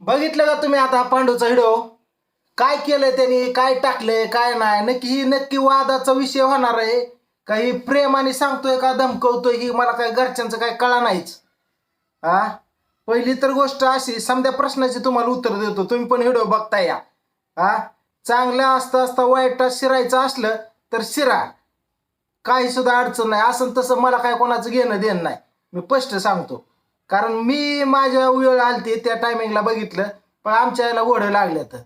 बघितलं का तुम्ही आता पांडूचा व्हिडिओ काय केलंय त्यांनी? काय टाकलंय? काय नाही? नक्की ही नक्की वादाचा विषय होणार आहे. काही प्रेमाने सांगतोय का धमकवतोय ही मला काय घरच्यांचं काय कळा नाहीच. हा पहिली तर गोष्ट अशी समजा प्रश्नाची तुम्हाला उत्तर देतो. तुम्ही पण व्हिडिओ बघता या. हा चांगलं असता असता वाईट शिरायचं असलं तर शिरा. काही सुद्धा अडचण नाही. असं तसं मला काय कोणाचं घेणं देणं नाही. मी स्पष्ट सांगतो. कारण मी माझ्या वेळ आलती त्या टायमिंगला बघितलं पण आमच्या याला ओढं लागल्या तर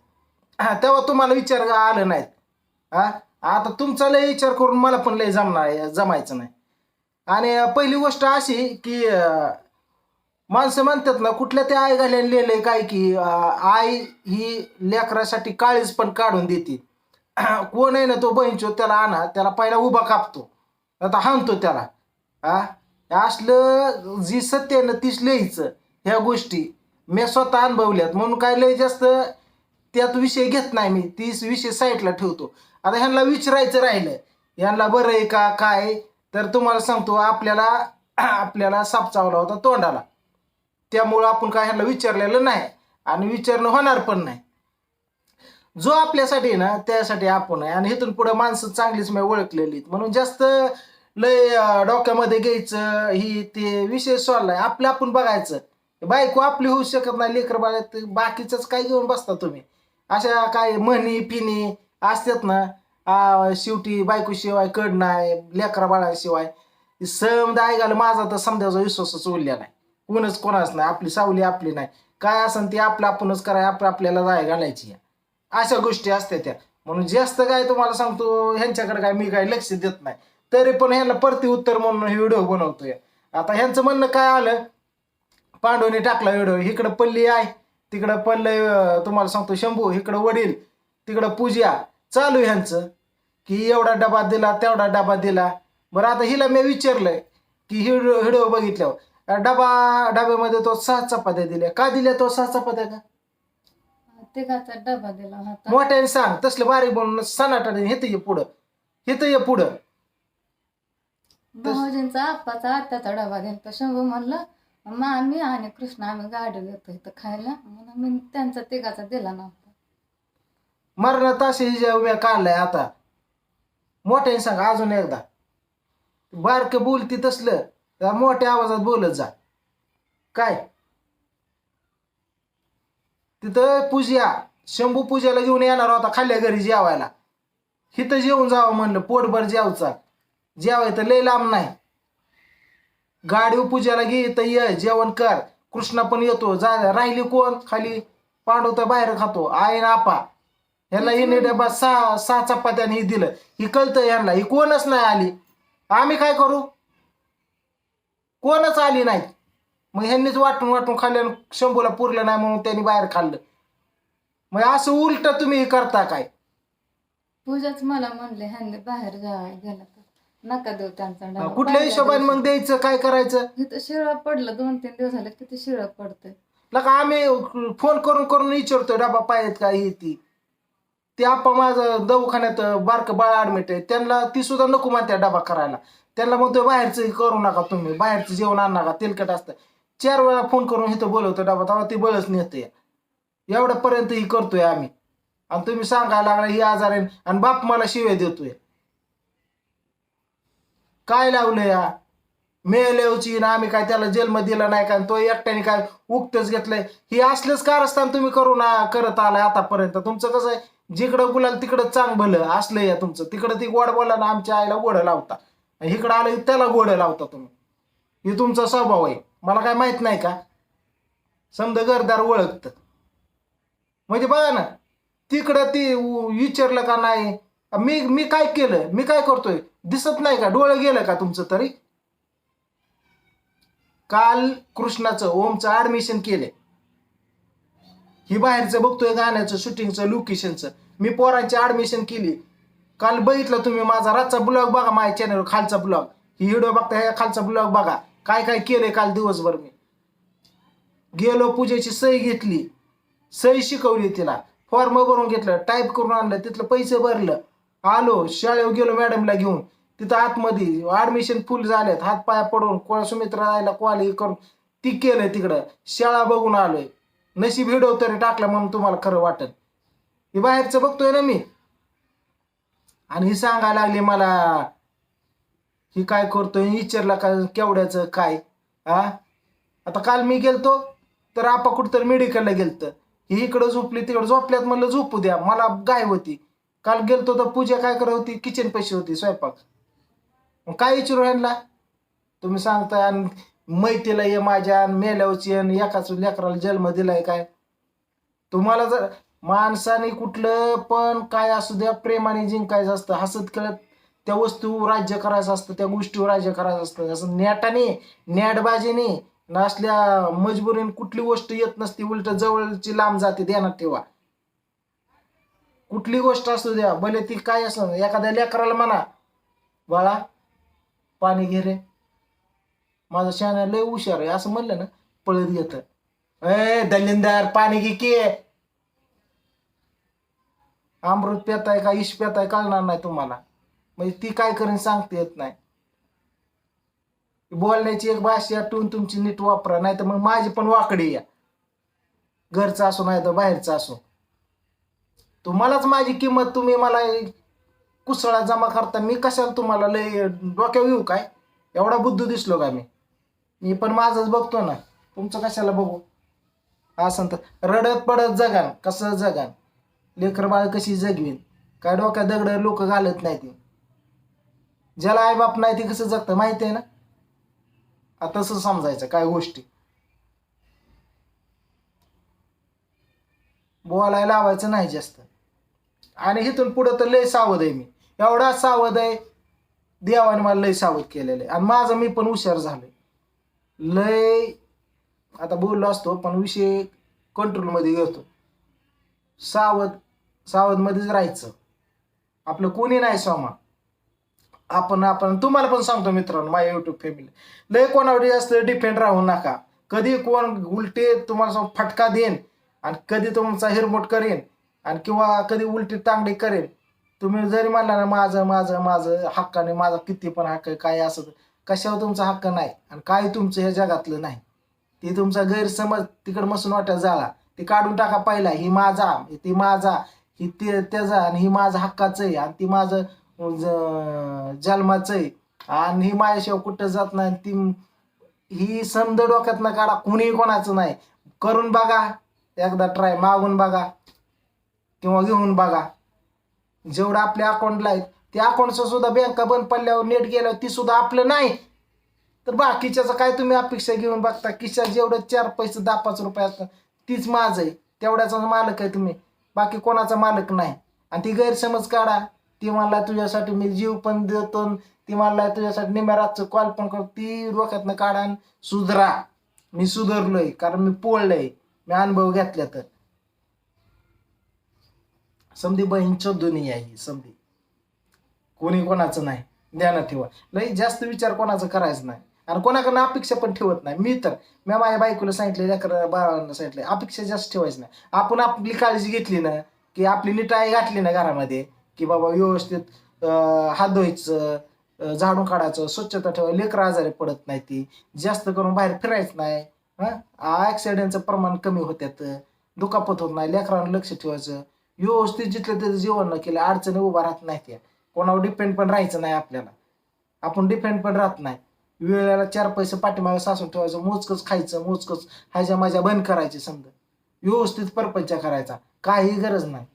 तेव्हा तुम्हाला विचार आलं नाहीत. हा? आता तुमचा लय विचार करून मला पण लय जमणार जमायचं नाही. आणि पहिली गोष्ट अशी की माणसं म्हणतात ना कुठल्या त्या आई घाल्याने लिहिलंय काय की आई ही लेकरासाठी काळीज पण काढून देते. कोण आहे ना तो बहिणचो त्याला आणा त्याला पहिला उभा कापतो. आता हाणतो त्याला. हा? असलं जी सत्य आहे ना तीच लिहायचं. ह्या गोष्टी. मी स्वतः अनुभवल्यात. म्हणून काय लय जास्त त्यात विषय घेत नाही मी. तीच विषय साईडला ठेवतो. आता ह्यांना विचारायचं राहिलं ह्यांना बरं आहे का काय तर तुम्हाला सांगतो आपल्याला आपल्याला साप चावला होता तोंडाला. त्यामुळं आपण काय ह्यांना विचारलेलं नाही. आणि विचारणं होणार पण नाही. जो आपल्यासाठी ना त्यासाठी आपण आहे. आणि इथून पुढे माणसं चांगलीच मी ओळखलेली आहेत. म्हणून जास्त लय डोक्यामध्ये घ्यायचं ही ते विषय सोडलाय. आपलं आपण बघायचं. बायको आपली होऊ शकत नाही लेकर बाळात बाकीचंच काय घेऊन बसता तुम्ही? अशा काय म्हणी पिणी असतात ना शेवटी बायको शिवाय कड नाही लेकरा बाळाशिवाय समजा ऐकायला माझा तर समजाचा विश्वासच उरल्या नाही. कोणच कोणाच नाही आपली सावली आपली नाही. काय असन ती आपलं आपणच कराय आपलं आपल्याला जाय घालायची. अशा गोष्टी असतात त्या. म्हणून जास्त काय तुम्हाला सांगतो ह्यांच्याकडे काय मी काय लक्ष देत नाही. तरी पण ह्यांना परती उत्तर म्हणून हे व्हिडिओ बनवतोय. आता ह्यांचं म्हणणं काय आलं? पांडवने टाकला व्हिडिओ. इकडं पल्ली आहे तिकडं पल्ल तुम्हाला सांगतो शंभू इकडं वडील तिकडं पूजा. चालू ह्यांचं. की एवढा डबा दिला तेवढा डबा दिला. बरं आता हिला मी विचारलंय की ही व्हिडिओ बघितल्यावर डबा डब्यामध्ये तो सहा चपात्या दिल्या. का दिल्या तो सहा चपात्या का? तिघाचा डबा दिला होता? मोठ्याने सांग तसलं बारीक बनवून सनाटाने हेत ये पुढं. हेत ये पुढं. भाऊजींचा आप्पाचा आत्याचा डबा दिला शंभू म्हणलं मामी आणि कृष्ण आम्ही गाडी घेतो इथं खायला. म्हणून मी त्यांचा तिघाचा दिला नव्हता. मरणात असे हिच्या उभ्या काढलाय आता. मोठ्याने सांग अजून एकदा. बारके बोलती तसलं तर मोठ्या आवाजात बोलत जा. काय? तिथं पूजा शंभू पूजाला घेऊन येणार होता खाल्ल्या घरी जेवायला. हिथं जेवून जावं म्हणलं पोटभर जेवचा. जेवाय तर लय लांब नाही. गाडी पूजाला घे तर ये जेवण कर. कृष्णा पण येतो जा राहिली कोण? खाली. पांडव तर बाहेर खातो. आई ना आपा. ह्याला हिने डबा सहा सहा चपात्याने ही दिलं. ही कळतं ह्यांना. ही कोणच नाही आली. आम्ही काय करू? कोणच आली नाही. मग ह्यांनीच वाटून वाटून खाल्लं आणि शंभूला पुरलं नाही म्हणून त्यांनी बाहेर खाल्लं. मग असं उलट तुम्ही हे करता काय? पूजाच मला म्हणले ह्यांनी बाहेर गेला तर. नका देऊ त्यांचा कुठल्या हिशोबाने मग द्यायचं काय करायचं? इथं शिळं पडलं दोन तीन दिवस झाले किती शिळं पडतंय? लका आम्ही फोन करून करून विचारतो डबा पाहिजेत का ही ती? ते आप्पा माझं दवाखान्यात बारकं बाळ ऍडमिट आहे. त्यांना ती सुद्धा नको म्हणते डबा करायला. त्यांना म्हणतोय बाहेरचं करू नका तुम्ही बाहेरचं जेवण आण नका तेलकट असतं. चार वेळा फोन करून इथं बोलवतो डबा तेव्हा ती बळच नेते. एवढ्यापर्यंत ही करतोय आम्ही. आणि तुम्ही सांगायला लागला ही आजार आहे आणि बाप मला शिवे देतोय. काय लावलं या? मेलेवची ना आम्ही काय त्याला जेलमध्ये दिला नाही का? आणि तो एकट्याने काय उगतच घेतलंय. हे असलंच कारस्थान तुम्ही करू ना करत आलाय आतापर्यंत. तुमचं कसं आहे जिकडं बोलाल तिकडं चांग भलं असलं या तुमचं. तिकडं ती गोड बोला ना आमच्या आईला गोड लावता. इकडं आलं त्याला गोड लावता तुम्ही. हे तुमचा स्वभाव आहे. मला काय माहीत नाही का? समजा घरदार ओळखत. म्हणजे बघा ना तिकडं ती विचारलं का नाही? मी मी काय केलं मी काय करतोय? दिसत नाही का? डोळं गेलं का तुमचं तरी? काल कृष्णाचं ओमचं ऍडमिशन केलंय. ही बाहेरचं बघतोय गाण्याचं शूटिंगचं लोकेशनचं मी पोरांची ऍडमिशन केली. काल बघितलं तुम्ही माझा रातचा ब्लॉग बघा माझ्या चॅनलवर खालचा ब्लॉग ही व्हिडिओ बघता ह्या खालचा ब्लॉग बघा. काय काय केलंय काल दिवसभर मी? गेलो पूजेची सही घेतली. सही शिकवली तिला. फॉर्म भरून घेतलं. टाईप करून आणलं. तिथलं पैसे भरलं. आलो शाळेवर गेलो मॅडमला घेऊन. तिथं आतमध्ये ऍडमिशन फुल झालेत. हातपाया पडून कोणा सुमित्रा राहायला कॉल हे करून ती केलंय तिकडं. शाळा बघून आलोय. नशीब हिडो तरी टाकला म्हणून तुम्हाला खरं वाटत हे बाहेरचं बघतोय ना मी. आणि ही सांगायला लागली मला ही काय करतोय? विचारला का केवढ्याचं? काय? हा आता काल मी गेलतो तर आपा कुठं तर मेडिकलला गेलतं. ही इकडं झोपली तिकडं झोपल्यात म्हणलं झोपू द्या. मला गाय होती. काल गेलतो तर पूजा काय करत होती? किचन पैसे होती स्वयंपाक. मग काय विचारू ह्यांना? तुम्ही सांगताय आणि मैतीला ये माझ्या आणि मेल्यावची आणि एकाच लेकराला जन्म दिलाय काय? तुम्हाला जर माणसाने कुठलं पण काय असू द्या प्रेमाने जिंकायचं असतं हसत खेळत त्या वस्तूवर राज्य करायचं असतं त्या गोष्टीवर राज्य करायचं असतं. जसं नेटाने नेटबाजीने असल्या मजबुरीने कुठली गोष्ट येत नसती उलट जवळची लांब जाते ध्यानात ठेवा. कुठली गोष्ट असू द्या भले ती काय असं एखाद्या लेकराला म्हणा बाळा पाणी घे रे. माझं शाण्या लय हुशार आहे. असं म्हणलं ना पळत घेत. ए दलिंदार पाणी घे की. अमृत पेताय का इश पेताय कळणार नाही तुम्हाला. म्हणजे ती काय करेन सांगता येत नाही. बोलण्याची एक भाषा टून तुमची नीट वापरा नाही तर मग माझी पण वाकडी या. घरचं असो नाही तर बाहेरचं असो. तुम्हालाच माझी किंमत तुम्ही मला कुसळा जमा करता मी कशाला तुम्हाला लय डोक्यावर येऊ काय? एवढा बुद्धू दिसलो का मी? मी पण माझंच बघतो ना. तुमचं कशाला बघू? असं तर रडत पडत जगान कसं जगान? लेकर बाळ कशी जगवीन? काय डोक्यात दगड लोक घालत नाही ते ज्याला आईबाप नाही ते कसं जगतं माहिती आहे ना? तसं समजायचं काय गोष्टी. बोलायला लावायचं नाही जास्त. आणि इथून पुढं तर लय सावध आहे मी. एवढा सावध आहे देवाने मला लय सावध केलेलं आहे. आणि माझं मी पण हुशार झालोय. लय आता बोललो असतो पण विषय कंट्रोलमध्ये घेतो सावध सावधमध्येच राहायचं. आपलं कोणी नाही सोमा. आपण आपण तुम्हाला पण सांगतो मित्रांनो माझ्या युट्यूब फॅमिली लय कोणावर जास्त डिपेंड राहू नका. कधी कोण उलटे तुम्हाला सांग फटका देईन आणि कधी तुमचा हिरमोट करेन आणि किंवा कधी उलटी तांगडी करेल. तुम्ही जरी म्हणला ना माझं माझं माझं हक्काने माझा किती पण हक्क आहे, काय असं कशावर तुमचा हक्क नाही आणि काय तुमचं हे जगातलं नाही. ते तुमचा गैरसमज तिकडं मसून वाट्यात झाला. ते काढून टाका पहिला ही माझा ती माझा ही ते त्याचा आणि ही माझं हक्काचं आहे आणि ती माझं ज- जन्माचं आहे. आणि ही माझ्याशिवाय कुठं जात नाही ती ही समद डोक्यातनं काढा कुणी कोणाचं नाही. करून बघा एकदा ट्राय मागून बघा. किंवा घेऊन बघा. जेवढं आपल्या अकाउंटला आहेत त्या अकाउंटचं सुद्धा बँका बंद पडल्यावर नेट गेल्यावर ती सुद्धा आपलं नाही. तर बाकीच्याचं काय तुम्ही अपेक्षा घेऊन बघता? किशा जेवढं चार पैसे दहा पाच रुपये असतात तीच माझं आहे. तेवढ्याचा मालक आहे तुम्ही. बाकी कोणाचा मालक नाही. आणि ती गैरसमज काढा. ती म्हणला तुझ्यासाठी मी जीव पण देतो आणि ती म्हणला तुझ्यासाठी निम्या कॉल पण करतो. ती डोक्यातनं काढा आणि सुधरा. मी सुधरलोय कारण मी पोळलंय. मी अनुभव घेतल्या तर समधी बहीणच्या दुनिया ही समधी कोणी कोणाचं नाही ध्यानात ठेवा. लई जास्त विचार कोणाचा करायचं नाही. आणि कोणाकडनं अपेक्षा पण ठेवत नाही. मी तर मी माझ्या बायकोला सांगितले लेकर बाळांना सांगितले अपेक्षा जास्त ठेवायची नाही. आपण आपली काळजी घेतली ना की आपली निटाई घातली ना घरामध्ये की बाबा व्यवस्थित हात धुवायचं झाडून काढायचं स्वच्छता ठेवा लेकर आजारी पडत नाही ती जास्त करून बाहेर फिरायचं नाही हां? ॲक्सिडेंटचं प्रमाण कमी होत्यात दुखापत होत नाही लेकरांना लक्ष ठेवायचं व्यवस्थित जिथलं त्याचं जीवन न केलं अडचणी उभा राहत नाही त्या. कोणावर डिपेंड पण राहायचं नाही आपल्याला. आपण डिपेंड पण राहत नाही. वेळेला चार पैसे पाठीमागे सासून ठेवायचं मोजकच खायचं मोजकच ह्याच्या माझ्या बंद करायचे समजा. व्यवस्थित परपंच करायचा काही गरज नाही.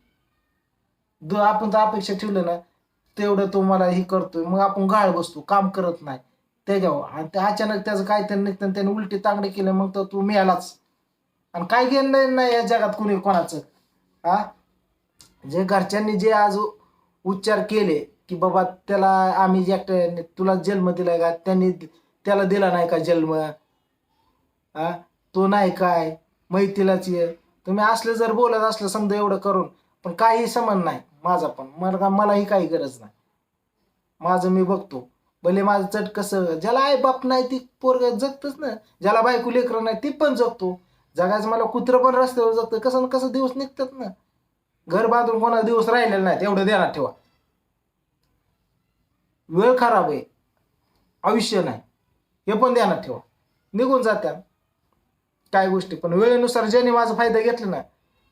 द आपण तर अपेक्षा ठेवलं ना तेवढं तो मला हे करतोय मग आपण गाळ बसतो काम करत नाही. त्याच्यावर. आणि ते अचानक त्याचं काहीतरी निघतं त्याने उलटी तांगडी केलं मग तर तू मिळालाच आणि काय घेणं नाही या जगात कोणी कोणाचं. हा जे घरच्यांनी जे आज उच्चार केले की बाबा त्याला आम्ही जे एकट्याने तुला जन्म दिलाय का? त्यांनी त्याला दिला नाही का जन्म? हा तो नाही काय? मैतीलाच ये. तुम्ही असलं जर बोलत असलं समजा एवढं करून पण काही समज नाही माझा पण. मला मलाही काही गरज नाही. माझं मी बघतो. भले माझं चट कसं ज्याला आई बाप नाही ती पोरग जगतच ना. ज्याला बायको लेकरं नाही ती पण जगतो. जगायचं मला कुत्रं पण रस्त्यावर जगतं. कसं कसं दिवस निघतात ना. घर बांधून कोणा दिवस राहिलेला नाही तेवढं ध्यानात ठेवा. वेळ खराब आहे आयुष्य नाही हे पण ध्यानात ठेवा. निघून जात्या काय गोष्टी पण वेळेनुसार ज्याने माझा फायदा घेतला ना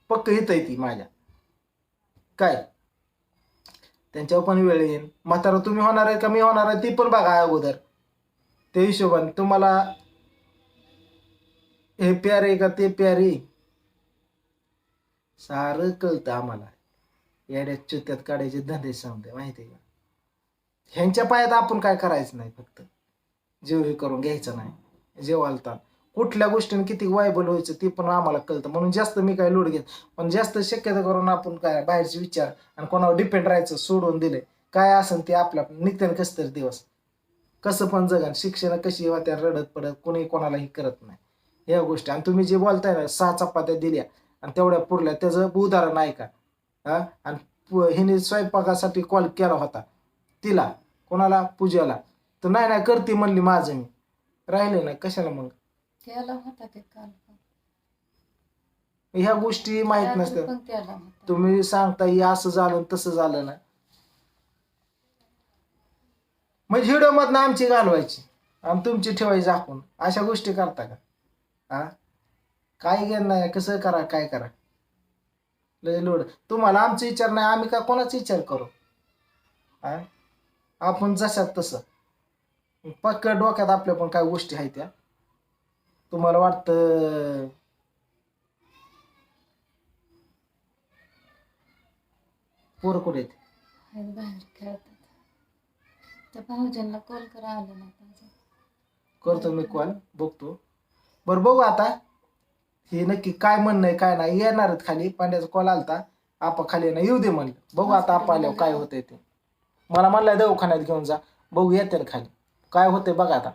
पक्क हित ती माझ्या. काय? त्यांच्यावर पण वेळ येईल म्हातारा तुम्ही होणार आहे का मी होणार आहे ती पण बघा अगोदर. त्या हिशोबाने तुम्हाला हे प्यारे का ते प्यारे? सारं कळतं आम्हाला. येड्यात चुत्यात काढायचे धंदे सांगते माहिती आहे का? ह्यांच्या पायात आपण काय करायचं नाही फक्त. जेव हे करून घ्यायचं नाही. जेवायला कुठल्या गोष्टीने किती वायबल व्हायचं ते पण आम्हाला कळतं. म्हणून जास्त मी काय लोड घेत पण जास्त शक्यता करून आपण काय बाहेरचे विचार आणि कोणावर डिपेंड राहायचं सोडून दिले. काय असेल ते आपल्या निघते कसं तरी दिवस. कसं पण जगन शिक्षण कशी त्या रडत पडत कोणी कोणालाही करत नाही. या गोष्टी. आणि तुम्ही जे बोलताय ना सहा चपात्या दिल्या. आणि तेवढ्या पुरल्या. त्याचं उदाहरण आहे का? हा? आणि हिने स्वयंपाकासाठी कॉल केला होता. तिला कोणाला? पूजाला. तर नाही नाही करते म्हणली माझं मी. राहिले ना कशाला मग? त्याला होता ते काल. ह्या गोष्टी माहीत नसतात. पण त्याला होता. तुम्ही सांगता हे असं झालं तसं झालं ना. म्हणजे व्हिडिओ मधनं आमची घालवायची. आणि तुमची ठेवायची झाकून. अशा गोष्टी करता का? हा? काय घेणं नाही कसं करा काय करा. लय लोड. तुम्हाला आमचा विचार नाही आम्ही का कोणाचा विचार करू? हा? आपण जशात तसं. पक्क डोक्यात आपल्या पण काय गोष्टी आहेत त्या. तुम्हाला वाटतं पोरं कुठे आहेत? आहेत बाहेर खेळतात. त्या भाऊजींना कॉल करा आलं नाही त्यांचं करतो मी कॉल बघतो. बरं बघू आता. हे नक्की काय म्हणणं आहे काय नाही येणारच खाली. पांड्याचा कॉल आलता. आपा खाली ना येऊ दे म्हणलं. बघू आता आपा आल्यावर काय होतंय ते. मला म्हणलं दवाखान्यात घेऊन जा. बघू येते ना खाली. काय होतंय बघा आता.